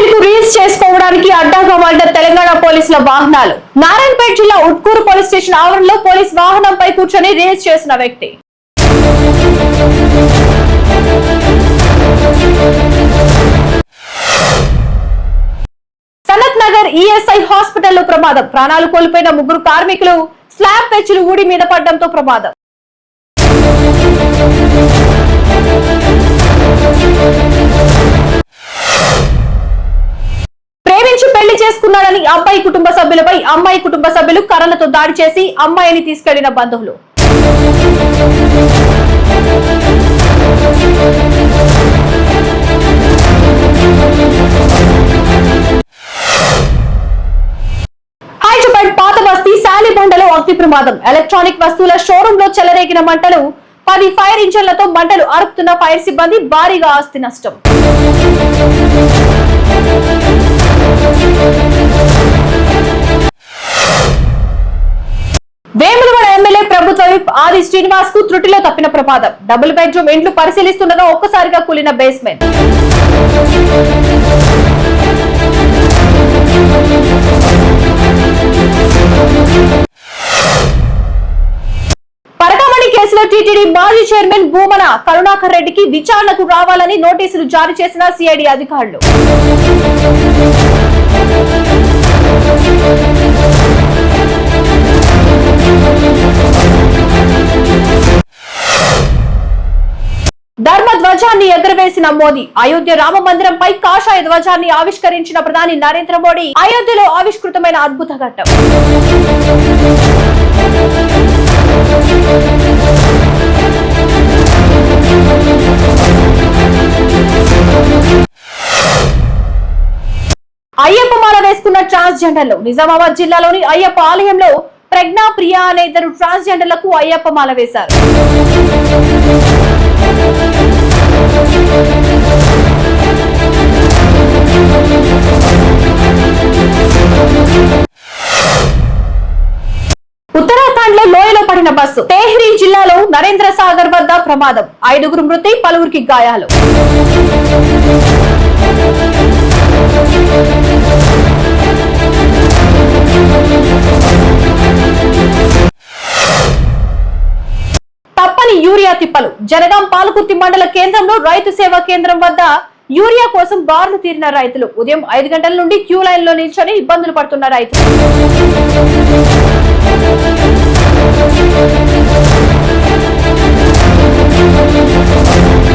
గంజాయిలు reels చేసుకోవడానికి అడ్డాగా మారిన తెలంగాణ పోలీసుల వాహనాలు. నారాయణపేట జిల్లా ఉట్కూరు పోలీస్ స్టేషన్ ఆవరణలో పోలీస్ వాహనంపై కూర్చొని రీల్స్ చేసిన వ్యక్తి. సనత్ నగర్ ఈఎస్ఐ హాస్పిటల్లో ప్రమాదం. ప్రాణాలు కోల్పోయిన ముగ్గురు కార్మికులు స్లాబ్ పెచ్చులు ఊడి మీద పడడంతో ప్రమాదం. చేసుకున్నాడని అబ్బాయి కుటుంబ సభ్యులపై అమ్మాయి కుటుంబ సభ్యులు కర్రలతో దాడి చేసి అమ్మాయిని తీసుకెళ్ళిన బంధువులు. శాలిబండలో అగ్ని ప్రమాదం. ఎలక్ట్రానిక్ వస్తువుల షోరూమ్లో చెలరేగిన మంటలు పది ఫైర్ ఇంజన్లతో మంటలు అరుపుతున్న ఫైర్ సిబ్బంది భారీగా ఆస్తి నష్టం. వేములవాడ ఎమ్మెల్యే ప్రభుత్వ విప్ ఆది శ్రీనివాస్కు త్రుటిలో తప్పిన ప్రమాదం. డబుల్ బెడ్రూమ్ ఇండ్లు పరిశీలిస్తుండగా ఒక్కసారిగా కూలిన బేస్మెంట్. పరకామణి కేసులో టీటీడీ మాజీ చైర్మన్ భూమన కరుణాకర్ రెడ్డికి విచారణకు రావాలని నోటీసులు జారీ చేసిన సిఐడి అధికారులు. ధ్వజాన్ని ఎగరవేసిన మోదీ. అయోధ్య రామ మందిరంపై కాషాయ ధ్వజాన్ని ఆవిష్కరించిన ప్రధాని నరేంద్ర మోడీ అయోధ్యలో ఆవిష్కృతమైన అద్భుత ఘట్టం. అయ్యప్ప మాల వేసుకున్న ట్రాన్స్జెండర్లు. నిజామాబాద్ జిల్లాలోని అయ్యప్ప ఆలయంలో ప్రజ్ఞా ప్రియా అనే ఇద్దరు ట్రాన్స్జెండర్లకు అయ్యప్ప మాల వేశారు. ఉత్తరాఖండ్లో లోయలో పడిన బస్సు. తేహ్రీ జిల్లాలో నరేంద్ర సాగర్ వద్ద ప్రమాదం. ఐదుగురు మృతి పలువురికి గాయాలు. తప్పని యూరియా తిప్పలు. జనగాం పాలకుర్తి మండల కేంద్రంలో రైతు సేవా కేంద్రం వద్ద యూరియా కోసం బార్లు తీరిన రైతులు ఉదయం ఐదు గంటల నుండి క్యూ లైన్లో నిల్చొని ఇబ్బందులు పడుతున్న రైతులు.